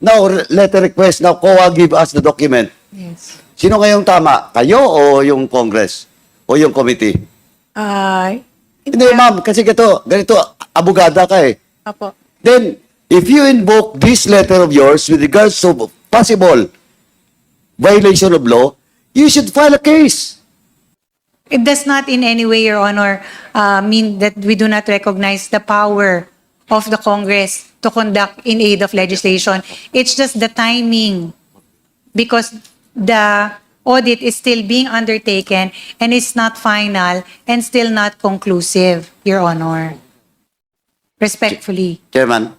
Now, letter request. Now, COA give us the document. Yes. Sino ngayong tama? Kayo o yung Congress? O yung committee? Uh, Hindi, ma'am. Kasi ganito, ganito, abogada ka eh. Apo. Then, if you invoke this letter of yours with regards to possible violation of law, you should file a case. It does not in any way, Your Honor, uh, mean that we do not recognize the power of the Congress to conduct in aid of legislation. It's just the timing because the audit is still being undertaken and it's not final and still not conclusive, Your Honor. Respectfully. Chairman.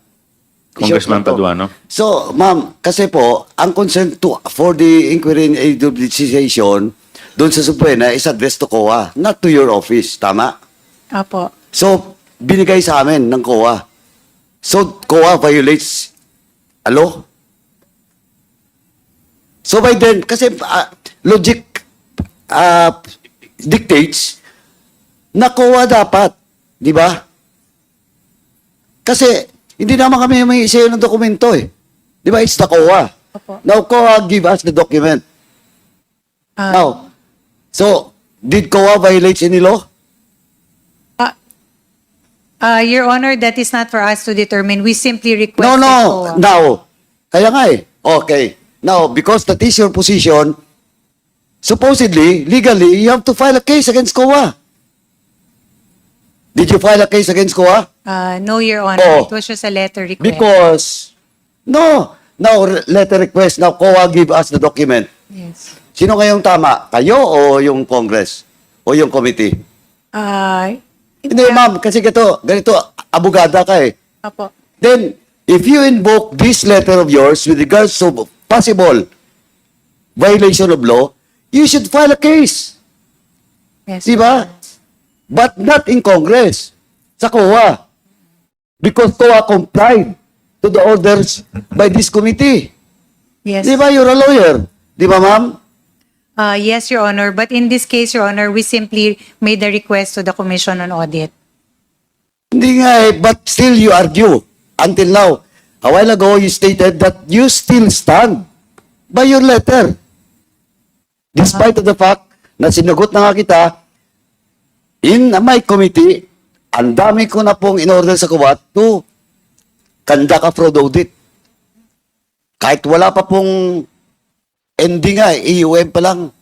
Congressman. Paduano. So, ma'am, kasi po, ang consent to, for the inquiry in aid of legislation, doon sa Suprema is addressed to COA, not to your office. Tama? Apo. So, binigay sa amin ng COA. So, COA violates a law. So, by then, kasi ah, logic ah, dictates na COA dapat. Di ba? Kasi, hindi naman kami may isayo ng dokumento eh. Di ba? It's the COA. Opo. Now, COA give us the document. Uh, Now, so, did COA violate any law? Uh, Your Honor, that is not for us to determine. We simply request No, no. COA. Now, kaya nga eh. Okay. Now, because that is your position, supposedly, legally, you have to file a case against COA. Did you file a case against COA? Uh, no, Your Honor. Oh. It was just a letter request. Because, no. Now, re- letter request. Now, COA give us the document. Yes. Sino ngayong tama? Kayo o yung Congress? O yung committee? Uh, Hindi, ma'am. Kasi ganito, ganito, abogada ka eh. Apo. Then, if you invoke this letter of yours with regards to possible violation of law, you should file a case. Yes. Di ba? But not in Congress. Sa COA. Because COA complied to the orders by this committee. Yes. Di ba? You're a lawyer. Di ba, ma'am? Uh, yes, Your Honor. But in this case, Your Honor, we simply made a request to the Commission on Audit. Hindi nga eh, but still you argue. Until now, a while ago, you stated that you still stand by your letter. Despite of the fact na sinugot na nga kita, in my committee, ang dami ko na pong in-order sa kuwat to conduct a fraud audit. Kahit wala pa pong ending nga, EUM pa lang.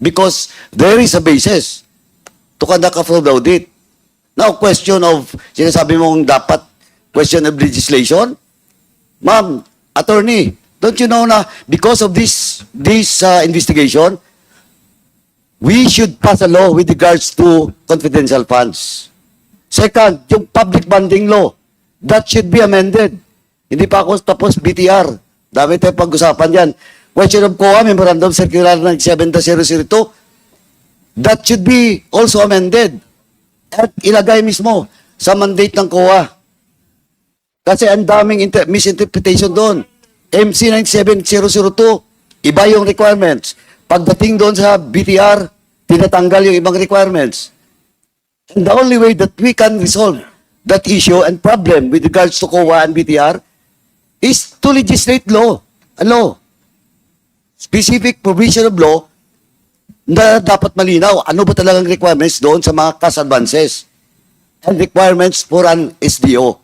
Because there is a basis to conduct a fraud audit. Now, question of, sinasabi mong dapat, question of legislation? Ma'am, attorney, don't you know na because of this, this uh, investigation, we should pass a law with regards to confidential funds. Second, yung public funding law, that should be amended. Hindi pa ako tapos BTR. Dami tayong pag-usapan yan. Question of COA, Memorandum Circular 97-002, that should be also amended at ilagay mismo sa mandate ng COA. Kasi ang daming inter- misinterpretation doon. MC 97002, iba yung requirements. Pagdating doon sa BTR, tinatanggal yung ibang requirements. And the only way that we can resolve that issue and problem with regards to COA and BTR is to legislate law, a law. Specific provision of law na dapat malinaw. Ano ba talagang requirements doon sa mga cash advances and requirements for an SDO.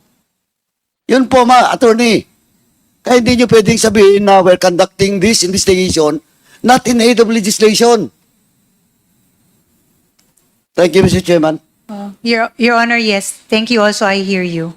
Yun po, ma, attorney. Kaya hindi nyo pwedeng sabihin na we're conducting this investigation not in aid of legislation. Thank you, Mr. Chairman. Uh, Your, Your Honor, yes. Thank you also. I hear you.